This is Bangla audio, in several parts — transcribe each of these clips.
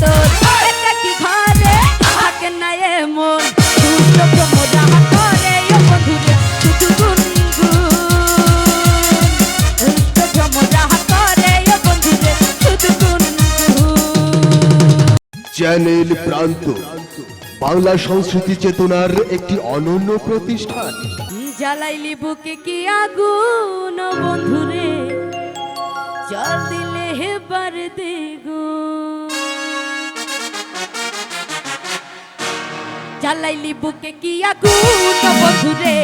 তোর এটা কি ঘরে? থাকে না এমন। দুর্যোগ চ্যানেল প্রান্ত। বাংলা সংস্কৃতি চেতনার একটি অনন্য প্রতিষ্ঠান। জ্বালাইলি বুকে কি আগুন বন্ধুরে জল দিলে হেবার দেগুন ঝালাইলি বুকে কি আগুন? বন্ধুরে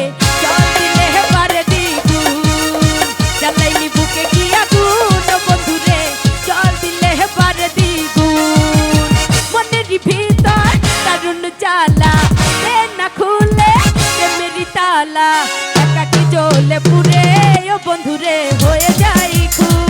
জল দিলে হেবারে দ্বিগুণ ঝালাইলি বুকে কি আগুন? বন্ধুরে জল দিলে হেবারে দ্বিগুণ মনের ভিতর দারুণ চালা রে না খুলে রে মেরি তালা। একাকি চলে পুরে ও বন্ধুরে, হয়ে যাই খুব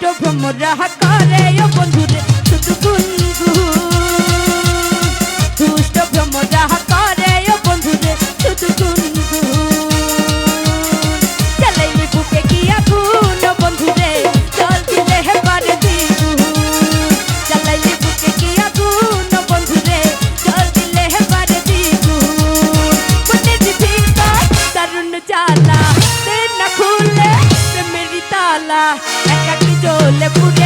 নষ্ট ভ্রমরা করে। বন্ধু একাকি জ্বলে পুড়ে